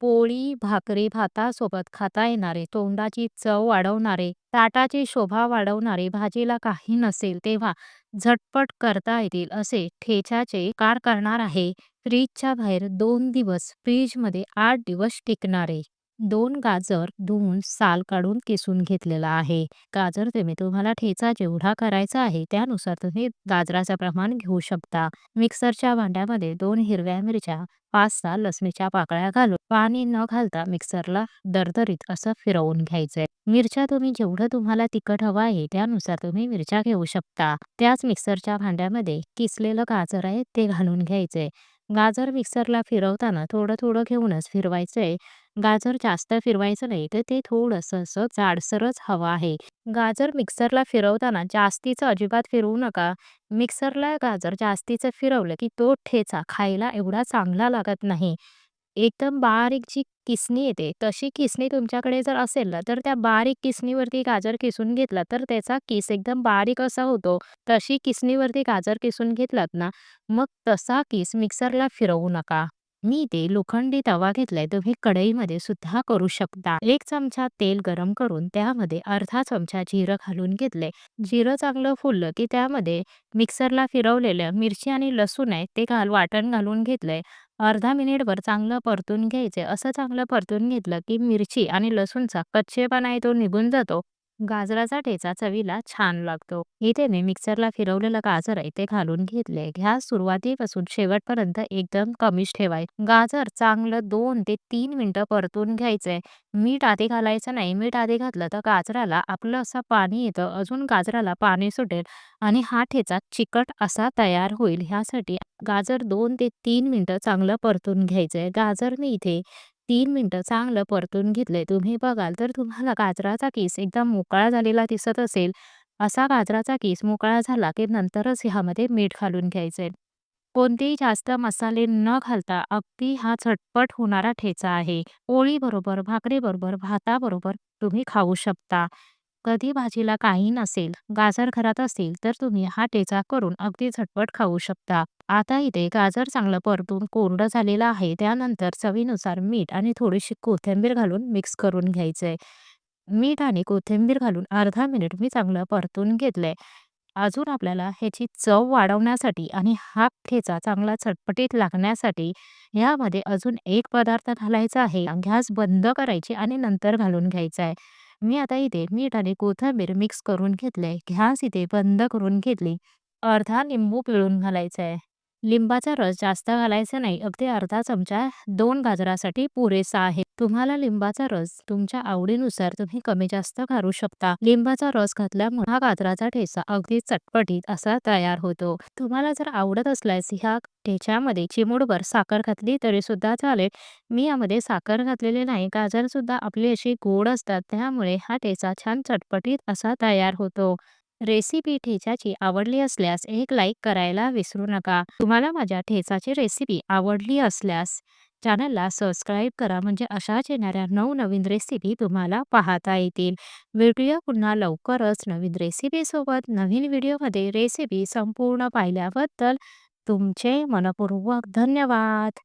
पोळी, भाकरी, भातासोबत खाता येणारे, तोंडाची चव वाढवणारे, ताटाची शोभा वाढवणारे, भाजीला काही नसेल तेव्हा झटपट करता येतील असे ठेच्याचे कार करणार आहे. फ्रीजच्या बाहेर दोन दिवस, फ्रीजमध्ये आठ दिवस टिकणारे. दोन गाजर धुवून साल काढून किसून घेतलेला आहे. गाजर तुम्ही तुम्हाला ठेचा जेवढा करायचा आहे त्यानुसार तुम्ही गाजराचं प्रमाण घेऊ शकता. मिक्सरच्या भांड्यामध्ये दोन हिरव्या मिरच्या, पाच सहा लसणीच्या पाकळ्या घालून पाणी न घालता मिक्सरला दरदरीत असं फिरवून घ्यायचंय. मिरच्या तुम्ही जेवढं तुम्हाला तिखट हवं आहे त्यानुसार तुम्ही मिरच्या घेऊ शकता. त्याच मिक्सरच्या भांड्यामध्ये किसलेलं गाजर आहे ते घालून घ्यायचंय. गाजर मिक्सरला फिरवताना थोडं थोडं घेऊनच फिरवायचंय. गाजर जास्त फिरवायचं नाही तर ते थोडंसं असं जाडसरच हवं आहे. गाजर मिक्सरला फिरवताना जास्तीचं अजिबात फिरवू नका. मिक्सरला गाजर जास्तीचं फिरवलं की तो ठेचा खायला एवढा चांगला लागत नाही. एकदम बारीक जी किसणी येते तशी किसणी तुमच्याकडे जर असेल ना तर त्या बारीक किसणीवरती गाजर किसून घेतला तर त्याचा किस एकदम बारीक असा होतो. तशी किसणीवरती गाजर किसून घेतलात ना मग तसा किस मिक्सरला फिरवू नका. मी ते लोखंडी तवा घेतलाय तुम्ही कढईमध्ये सुद्धा करू शकता. एक चमचा तेल गरम करून त्यामध्ये अर्धा चमचा जिरं घालून घेतलंय. जिरं चांगलं फुललं की त्यामध्ये मिक्सरला फिरवलेलं मिरची आणि लसूण आहे ते घाल वाटण घालून घेतलंय. अर्धा मिनिटभर चांगलं परतून घ्यायचे असं चांगलं परतून घेतलं की मिरची आणि लसूणचा कच्चेपणा आहे तो निघून जातो. गाजराचा ठेचा चवीला छान लागतो. इथे मी मिक्सरला फिरवलेलं गाजर आहे ते घालून घेतले. गॅस सुरुवातीपासून शेवटपर्यंत एकदम कमीच ठेवाय. गाजर चांगलं दोन ते तीन मिनिटं परतून घ्यायचंय. मीठ आधी घालायचं नाही. मीठ आधी घातलं तर गाजराला आपलं असं पाणी येतं. अजून गाजराला पाणी सुटेल आणि हा ठेचा चिकट असा तयार होईल. ह्यासाठी गाजर दोन ते तीन मिनिटं चांगलं परतून घ्यायचंय. गाजर मी इथे तीन मिनटं चांगलं परतून घेतलंय. तुम्ही बघाल तर तुम्हाला गाजराचा केस एकदम मोकळा झालेला दिसत असेल. असा गाजराचा केस मोकळा झाला की नंतरच ह्यामध्ये मीठ घालून घ्यायचंय. कोणतेही जास्त मसाले न घालता अगदी हा झटपट होणारा ठेचा आहे. पोळी बरोबर, भाकरी बरोबर, भाताबरोबर तुम्ही खाऊ शकता. कधी भाजीला काही नसेल, गाजर घरात असेल तर तुम्ही हा ठेचा करून अगदी झटपट खाऊ शकता. आता इथे गाजर चांगलं परतून कोरडं झालेलं आहे. त्यानंतर चवीनुसार मीठ आणि थोडीशी कोथिंबीर घालून मिक्स करून घ्यायचंय. मीठ आणि कोथिंबीर घालून अर्धा मिनिट मी चांगलं परतून घेतलंय. अजून आपल्याला ह्याची चव वाढवण्यासाठी आणि हा ठेचा चांगला चटपटीत लागण्यासाठी ह्यामध्ये अजून एक पदार्थ घालायचा आहे. गॅस बंद करायची आणि नंतर घालून घ्यायचा आहे. मी आता इथे मीठ आणि कोथिंबीर मिक्स करून घेतलंय. घ्यास इथे बंद करून घेतली. अर्धा लिंबू पिळून घालायचा आहे. लिंबाचा रस जास्त घालायचा नाही. अगदी अर्धा चमचा दोन गाजरासाठी पुरेसा आहे. तुम्हाला लिंबाचा रस तुमच्या आवडीनुसार तुम्ही कमी जास्त घालू शकता. लिंबाचा रस घातल्यामुळे हा गाजराचा ठेचा अगदी चटपटीत असा तयार होतो. तुम्हाला जर आवडत असल्यास ह्या ठेच्यामध्ये चिमूडभर साखर घातली तरी सुद्धा चालेल. मी यामध्ये साखर घातलेली नाही. गाजर सुद्धा आपली अशी गोड असतात त्यामुळे हा ठेचा छान चटपटीत असा तयार होतो. रेसिपी ठेचाची आवडली असल्यास एक लाईक करायला विसरू नका. तुम्हाला माझ्या ठेचाची रेसिपी आवडली असल्यास चॅनलला सबस्क्राईब करा म्हणजे अशाच येणाऱ्या नवनवीन रेसिपी तुम्हाला पाहता येतील. व्हिडिओ पुन्हा लवकरच नवीन रेसिपीसोबत नवीन व्हिडिओमध्ये रेसिपी संपूर्ण पाहिल्याबद्दल तुमचे मनपूर्वक धन्यवाद.